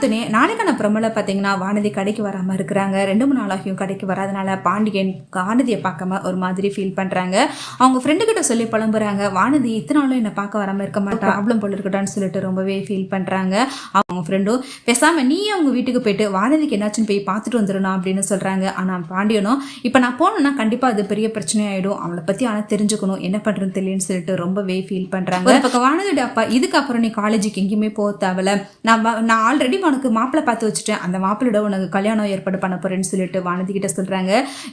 பார்த்தோன்னே நாளைக்கான பிரமல பார்த்தீங்கன்னா வானதி கடைக்கு வராமல் இருக்கிறாங்க. ரெண்டு மூணு நாளாகியும் கடைக்கு வராதனால பாண்டியன் வானதியை பார்க்காம ஒரு மாதிரி ஃபீல் பண்ணுறாங்க அவங்க ஃப்ரெண்டு கிட்ட சொல்லி புலம்புறாங்க. வானதி இத்தனை நாளும் என்னை பார்க்க வராமல் இருக்க மாட்டா ப்ராப்ளம் போல இருக்கட்டான்னு சொல்லிட்டு ரொம்பவே ஃபீல் பண்ணுறாங்க அவங்க ஃப்ரெண்டும் பேசாமல் நீ அவங்க வீட்டுக்கு போயிட்டு வானதிக்கு என்னாச்சுன்னு போய் பார்த்துட்டு வந்துடணும் அப்படின்னு சொல்கிறாங்க ஆனால் பாண்டியனும் இப்போ நான் போனேன்னா கண்டிப்பாக அது பெரிய பிரச்சனையாயிடும். அவளை பற்றி ஆனால் தெரிஞ்சுக்கணும். என்ன பண்ணுறதுன்னு தெரியலன்னு சொல்லிட்டு ரொம்பவே ஃபீல் பண்ணுறாங்க ஒரு பக்கம் வானதியோட அப்பா இதுக்கப்புறம் நீ காலேஜுக்கு எங்கேயுமே போக தேவையில்ல. நான் நான் ஆல்ரெடி உனக்கு மாப்பிள்ளை பார்த்து வச்சுட்டேன். அந்த மாப்பிள்ளையோட உனக்கு கல்யாணம் ஏற்பாடு பண்ண போறேன்னு சொல்லிட்டு வானதி கிட்ட சொல்றாங்க.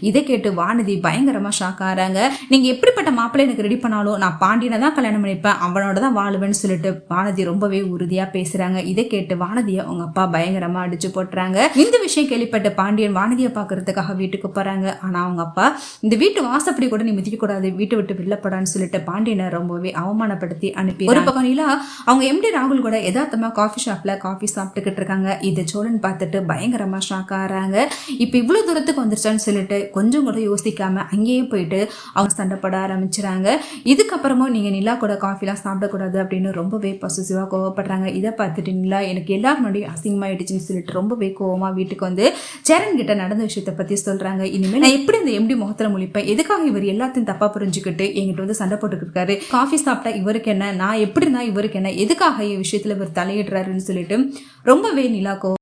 இதை கேட்டு வானதி பயங்கரமா ஷாக் ஆறாங்க நீங்க எப்படிப்பட்ட மாப்பிள்ளை எனக்கு ரெடி பண்ணாலும் நான் பாண்டியனை தான் கல்யாணம் பண்ணிப்பேன். அவனோட தான் வாழுவேன்னு சொல்லிட்டு வானதி ரொம்பவே உறுதியா பேசுறாங்க. இதை கேட்டு வானதியை அவங்க அப்பா பயங்கரமா அடிச்சு போட்டுறாங்க. இந்த விஷயம் கேள்விப்பட்ட பாண்டியன் வானதியை பார்க்கறதுக்காக வீட்டுக்கு போறாங்க. ஆனா அவங்க அப்பா இந்த வீட்டு வாசப்படி கூட நீ மிதிக்க கூடாது வீட்டை விட்டு வெளிலப்படான்னு சொல்லிட்டு பாண்டியனை ரொம்பவே அவமானப்படுத்தி அனுப்பி ஒரு பக்கம் நிலா அவங்க எம்டி ராகுல் கூட எதார்த்தமாக காஃபி ஷாப்ல காஃபி சாப்பிட்டுக்கிட்டு இருக்காங்க. இதை சோழன் பார்த்துட்டு பயங்கரமா ஷாக் ஆறாங்க இப்போ இவ்வளவு தூரத்துக்கு வந்துருச்சான்னு சொல்லிட்டு கொஞ்சம் கூட யோசிக்காம அங்கேயே போயிட்டு அவங்க சண்டை போட ஆரம்பிச்சுறாங்க. இதுக்கப்புறமும் நீங்க நிலா கூட காஃபிலாம் சாப்பிடக்கூடாது அப்படின்னு ரொம்பவே பசுசிவா கோவப்படுறாங்க. இதை பார்த்துட்டு நிலா எனக்கு எல்லார் முன்னாடியும் அசிங்கமாயிடுச்சுன்னு சொல்லிட்டு ரொம்பவே கோவமா வீட்டுக்கு வந்து சேரன் கிட்ட நடந்த விஷயத்தை பத்தி சொல்றாங்க. இனிமேல் நான் எப்படி இந்த எம்டி முகத்துல முழிப்பேன்? எதுக்காக இவர் எல்லாத்தையும் தப்பா புரிஞ்சுக்கிட்டு எங்கிட்ட வந்து சண்டை போட்டுக்கிட்டு இருக்காரு காஃபி சாப்பிட்டா இவருக்கு என்ன? நான் எப்படி இருந்தா இவருக்கு என்ன? எதுக்காக என் விஷயத்துல இவர் தலையிடுறாருன்னு சொல்லிட்டு ரொம்பவே நிலா கோவம்